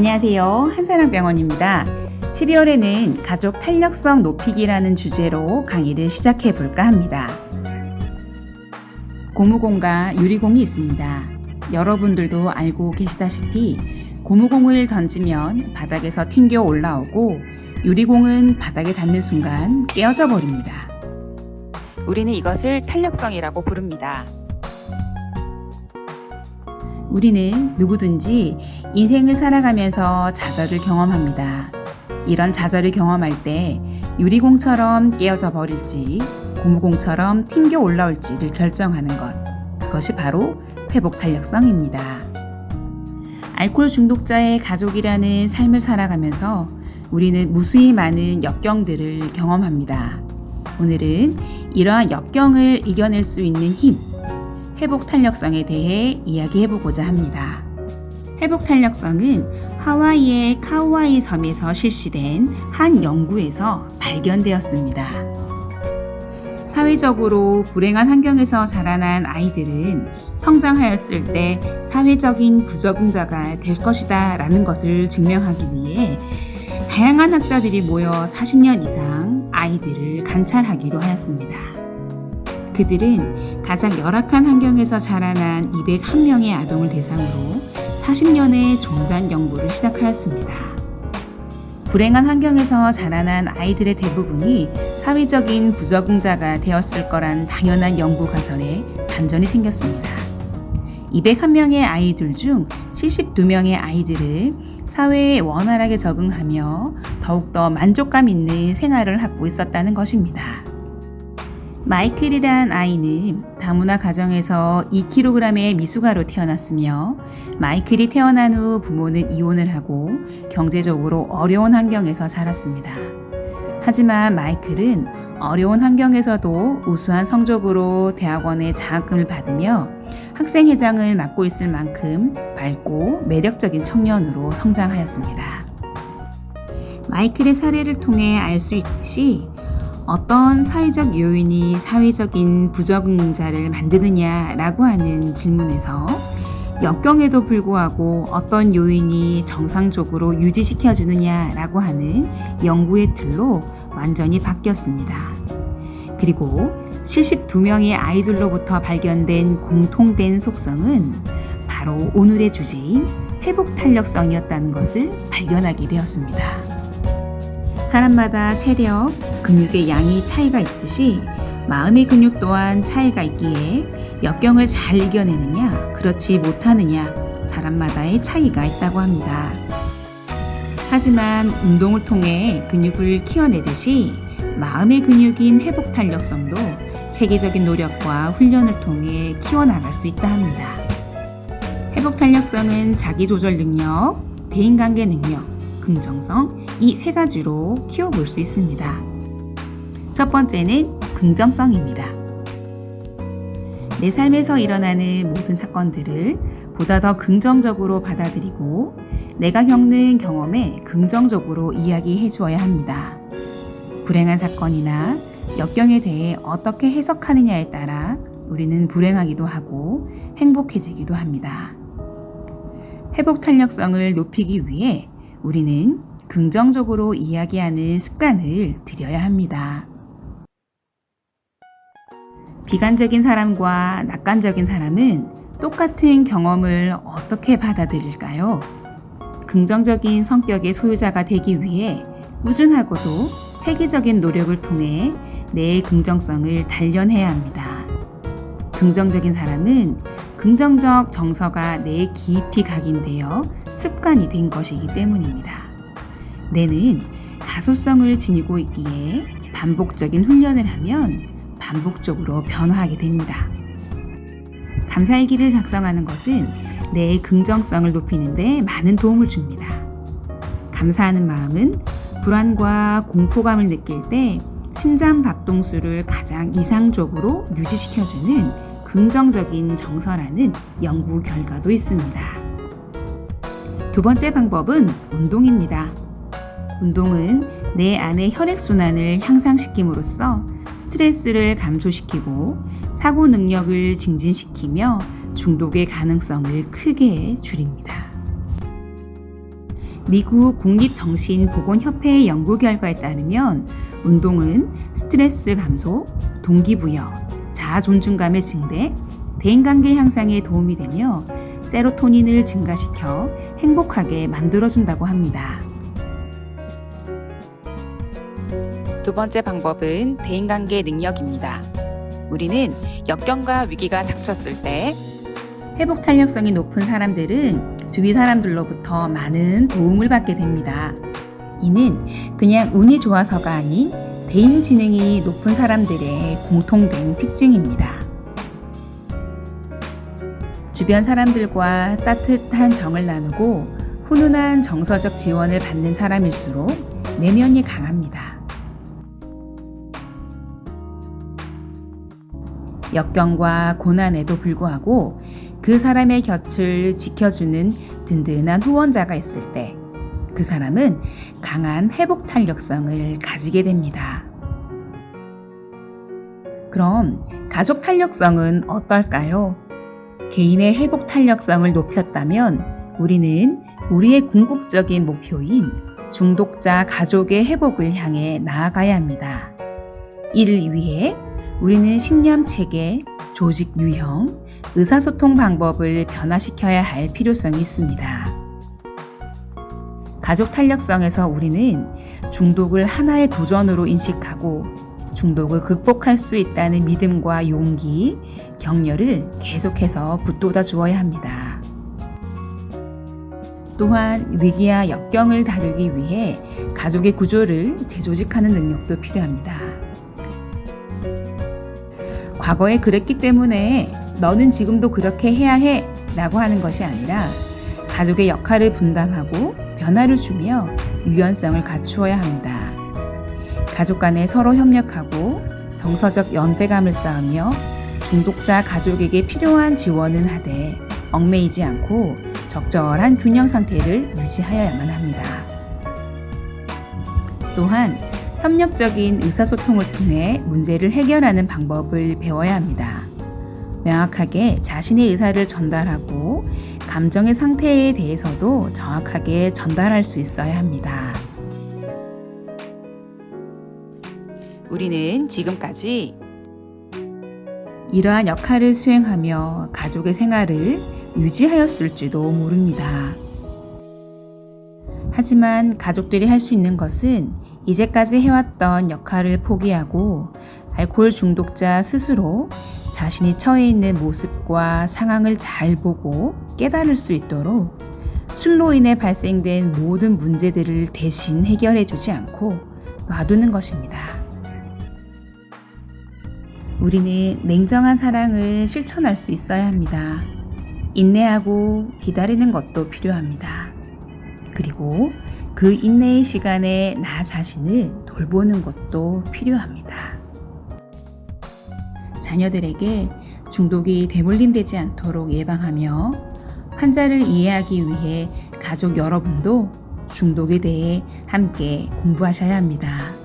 안녕하세요. 한사랑병원입니다. 12월에는 가족 탄력성 높이기라는 주제로 강의를 시작해 볼까 합니다. 고무공과 유리공이 있습니다. 여러분들도 알고 계시다시피 고무공을 던지면 바닥에서 튕겨 올라오고 유리공은 바닥에 닿는 순간 깨어져 버립니다. 우리는 이것을 탄력성이라고 부릅니다. 우리는 누구든지 인생을 살아가면서 좌절을 경험합니다. 이런 좌절을 경험할 때 유리공처럼 깨어져 버릴지 고무공처럼 튕겨 올라올지를 결정하는 것. 그것이 바로 회복 탄력성입니다. 알코올 중독자의 가족이라는 삶을 살아가면서 우리는 무수히 많은 역경들을 경험합니다. 오늘은 이러한 역경을 이겨낼 수 있는 힘, 회복 탄력성에 대해 이야기해보고자 합니다. 회복 탄력성은 하와이의 카우아이 섬에서 실시된 한 연구에서 발견되었습니다. 사회적으로 불행한 환경에서 자라난 아이들은 성장하였을 때 사회적인 부적응자가 될 것이다 라는 것을 증명하기 위해 다양한 학자들이 모여 40년 이상 아이들을 관찰하기로 하였습니다. 그들은 가장 열악한 환경에서 자라난 201명의 아동을 대상으로 40년의 종단 연구를 시작하였습니다. 불행한 환경에서 자라난 아이들의 대부분이 사회적인 부적응자가 되었을 거란 당연한 연구 가설에 반전이 생겼습니다. 201명의 아이들 중 72명의 아이들을 사회에 원활하게 적응하며 더욱더 만족감 있는 생활을 하고 있었다는 것입니다. 마이클이란 아이는 다문화 가정에서 2kg의 미숙아로 태어났으며 마이클이 태어난 후 부모는 이혼을 하고 경제적으로 어려운 환경에서 자랐습니다. 하지만 마이클은 어려운 환경에서도 우수한 성적으로 대학원의 장학금을 받으며 학생회장을 맡고 있을 만큼 밝고 매력적인 청년으로 성장하였습니다. 마이클의 사례를 통해 알 수 있듯이 어떤 사회적 요인이 사회적인 부적응자를 만드느냐라고 하는 질문에서 역경에도 불구하고 어떤 요인이 정상적으로 유지시켜 주느냐라고 하는 연구의 틀로 완전히 바뀌었습니다. 그리고 72명의 아이들로부터 발견된 공통된 속성은 바로 오늘의 주제인 회복 탄력성이었다는 것을 발견하게 되었습니다. 사람마다 체력, 근육의 양이 차이가 있듯이 마음의 근육 또한 차이가 있기에 역경을 잘 이겨내느냐, 그렇지 못하느냐, 사람마다의 차이가 있다고 합니다. 하지만 운동을 통해 근육을 키워내듯이 마음의 근육인 회복 탄력성도 체계적인 노력과 훈련을 통해 키워나갈 수 있다 합니다. 회복 탄력성은 자기 조절 능력, 대인관계 능력, 긍정성 이 세 가지로 키워볼 수 있습니다. 첫 번째는 긍정성입니다. 내 삶에서 일어나는 모든 사건들을 보다 더 긍정적으로 받아들이고 내가 겪는 경험에 긍정적으로 이야기해 주어야 합니다. 불행한 사건이나 역경에 대해 어떻게 해석하느냐에 따라 우리는 불행하기도 하고 행복해지기도 합니다. 회복 탄력성을 높이기 위해 우리는 긍정적으로 이야기하는 습관을 들여야 합니다. 비관적인 사람과 낙관적인 사람은 똑같은 경험을 어떻게 받아들일까요? 긍정적인 성격의 소유자가 되기 위해 꾸준하고도 체계적인 노력을 통해 내 긍정성을 단련해야 합니다. 긍정적인 사람은 긍정적 정서가 내 깊이 각인되어 습관이 된 것이기 때문입니다. 뇌는 가소성을 지니고 있기에 반복적인 훈련을 하면 반복적으로 변화하게 됩니다. 감사일기를 작성하는 것은 내 긍정성을 높이는데 많은 도움을 줍니다. 감사하는 마음은 불안과 공포감을 느낄 때 심장 박동수를 가장 이상적으로 유지시켜주는 긍정적인 정서라는 연구 결과도 있습니다. 두 번째 방법은 운동입니다. 운동은 내 안의 혈액순환을 향상시킴으로써 스트레스를 감소시키고 사고 능력을 증진시키며 중독의 가능성을 크게 줄입니다. 미국 국립정신보건협회의 연구 결과에 따르면 운동은 스트레스 감소, 동기부여, 자아 존중감의 증대, 대인관계 향상에 도움이 되며 세로토닌을 증가시켜 행복하게 만들어준다고 합니다. 두 번째 방법은 대인관계 능력입니다. 우리는 역경과 위기가 닥쳤을 때 회복 탄력성이 높은 사람들은 주위 사람들로부터 많은 도움을 받게 됩니다. 이는 그냥 운이 좋아서가 아닌 대인 지능이 높은 사람들의 공통된 특징입니다. 주변 사람들과 따뜻한 정을 나누고 훈훈한 정서적 지원을 받는 사람일수록 내면이 강합니다. 역경과 고난에도 불구하고 그 사람의 곁을 지켜주는 든든한 후원자가 있을 때 그 사람은 강한 회복 탄력성을 가지게 됩니다. 그럼 가족 탄력성은 어떨까요? 개인의 회복 탄력성을 높였다면 우리는 우리의 궁극적인 목표인 중독자 가족의 회복을 향해 나아가야 합니다. 이를 위해 우리는 신념 체계, 조직 유형, 의사소통 방법을 변화시켜야 할 필요성이 있습니다. 가족 탄력성에서 우리는 중독을 하나의 도전으로 인식하고 중독을 극복할 수 있다는 믿음과 용기, 격려를 계속해서 붙돋아 주어야 합니다. 또한 위기와 역경을 다루기 위해 가족의 구조를 재조직하는 능력도 필요합니다. 과거에 그랬기 때문에 너는 지금도 그렇게 해야 해 라고 하는 것이 아니라 가족의 역할을 분담하고 변화를 주며 유연성을 갖추어야 합니다. 가족 간에 서로 협력하고 정서적 연대감을 쌓으며 중독자 가족에게 필요한 지원은 하되 얽매이지 않고 적절한 균형 상태를 유지하여야만 합니다. 또한 협력적인 의사소통을 통해 문제를 해결하는 방법을 배워야 합니다. 명확하게 자신의 의사를 전달하고 감정의 상태에 대해서도 정확하게 전달할 수 있어야 합니다. 우리는 지금까지 이러한 역할을 수행하며 가족의 생활을 유지하였을지도 모릅니다. 하지만 가족들이 할 수 있는 것은 이제까지 해왔던 역할을 포기하고 알코올 중독자 스스로 자신이 처해 있는 모습과 상황을 잘 보고 깨달을 수 있도록 술로 인해 발생된 모든 문제들을 대신 해결해 주지 않고 놔두는 것입니다. 우리는 냉정한 사랑을 실천할 수 있어야 합니다. 인내하고 기다리는 것도 필요합니다. 그리고 그 인내의 시간에 나 자신을 돌보는 것도 필요합니다. 자녀들에게 중독이 대물림되지 않도록 예방하며 환자를 이해하기 위해 가족 여러분도 중독에 대해 함께 공부하셔야 합니다.